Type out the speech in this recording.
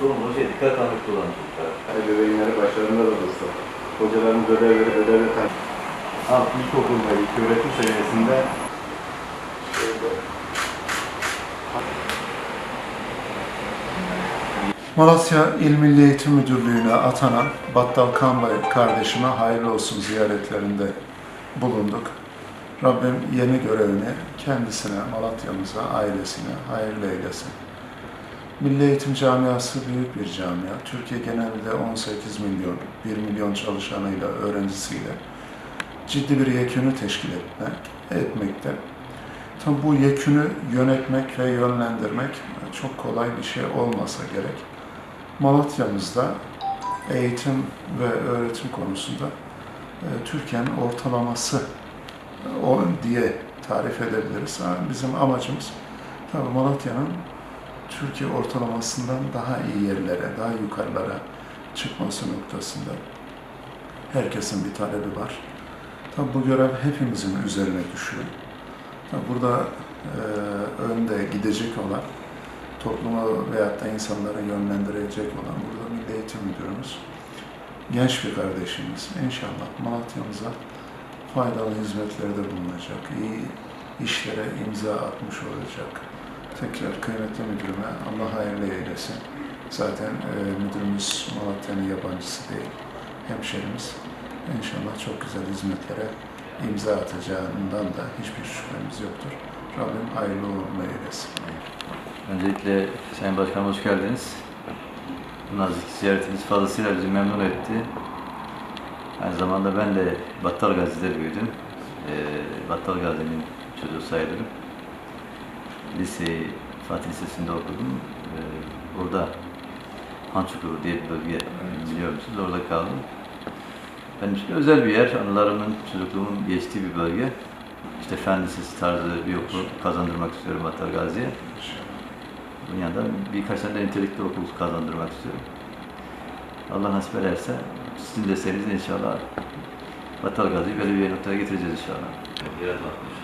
sorumluluğu şey, dikkat tanıklı olan çocuklar. Ebeveynleri başlarında da dursa, hocaların ödevleri ödevi tan. Alt ilkokul ve ilköğretim seviyesinde Malatya İl Milli Eğitim Müdürlüğü'ne atanan Battal Kambay kardeşime hayırlı olsun ziyaretlerinde bulunduk. Rabbim yeni görevini kendisine, Malatya'mıza, ailesine hayırlı eylesin. Milli Eğitim Camiası büyük bir camia. Türkiye genelinde 18 milyon, 1 milyon çalışanıyla, öğrencisiyle ciddi bir yekünü teşkil etmek, etmekte. Tabi bu yekünü yönetmek ve yönlendirmek çok kolay bir şey olmasa gerek. Malatya'mızda eğitim ve öğretim konusunda e, Türkiye'nin ortalaması e, o diye tarif edebiliriz. Bizim amacımız tabii Malatya'nın Türkiye ortalamasından daha iyi yerlere, daha yukarılara çıkması noktasında herkesin bir talebi var. Tabii bu görev hepimizin üzerine düşüyor. Tabii burada e, önde gidecek olan toplumu veyahut da insanları yönlendirecek olan burada Milli Eğitim Müdürümüz, genç bir kardeşimiz. İnşallah Malatya'mıza faydalı hizmetlerde bulunacak, iyi işlere imza atmış olacak. Tekrar kıymetli müdürüme Allah hayırlı eylesin. Zaten e, müdürümüz Malatya'nın yabancısı değil, hemşerimiz. İnşallah çok güzel hizmetlere imza atacağından da hiçbir şüphemiz yoktur. Rabbim hayırlı uğurlu eylesin. Öncelikle Sayın Başkanım hoş geldiniz. Bu nazik ziyaretiniz fazlasıyla bizi memnun etti. Aynı zamanda ben de Battal Gazi'de büyüdüm. Ee, Battal Gazi'nin çocuğu sayılırım. Liseyi Fatih Lisesi'nde okudum. Ee, burada Hançukur diye bir bölge biliyor musunuz? Orada kaldım. Benim için özel bir yer. Anılarımın, çocukluğumun geçtiği bir bölge. İşte fen lisesi tarzı bir okul kazandırmak istiyorum Battal Gazi'ye. Bunun yanında birkaç tane de nitelikli okul kazandırmak istiyorum. Allah nasip ederse sizin desteğinizle inşallah Battal Gazi'yi böyle bir noktaya getireceğiz inşallah. Biraz bakmış.